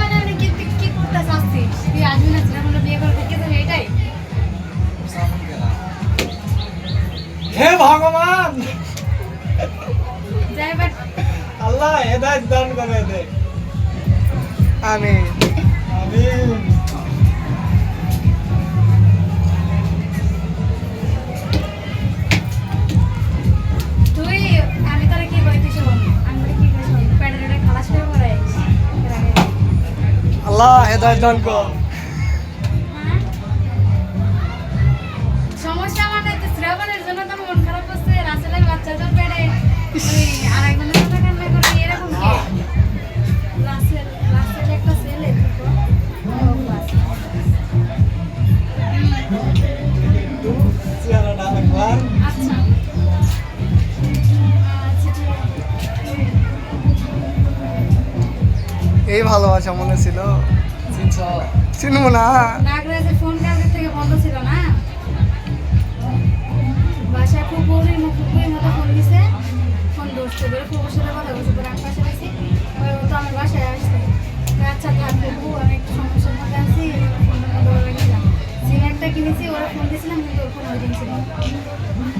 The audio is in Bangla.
মানে আমি কি কি করতে চাচ্ছিস তুই আসবি না ছিলাম বলে বিয়ে করে থাকি তো এটাই হে ভগবান! যাই বাট আল্লাহ হেদায়েত দান করে দে। আমি আমিন। আল্লাহ হেদায়ত দান কর। হ্যাঁ? সমস্যা শ্রাবণের জন্য তো মন খারাপ করছে রাসেলের বাচ্চা তো পেড়ে। আর একজনের সাথে কান্না করবি এরকম কি? রাসেল রাসেল একটা ছেলে চেহারাটা একবার এই ভালোবাসা মনে ছিল? চিনছ? চিনবো না। নাগরাজের ফোন থেকে বন্ধ ছিল না? বাসায় খুব বউরির মতো ফোন দিছে। ফোন ধরছে সাথে কথা বলছে পাশে ওই ও তো আমার বাসায় আসছে। আচ্ছা আমি একটু সমস্যার মধ্যে আছি ফোনটা কিনেছি ওরা ফোন দিয়েছিলাম কিন্তু ওর ফোন ওই দিন ছিল। না।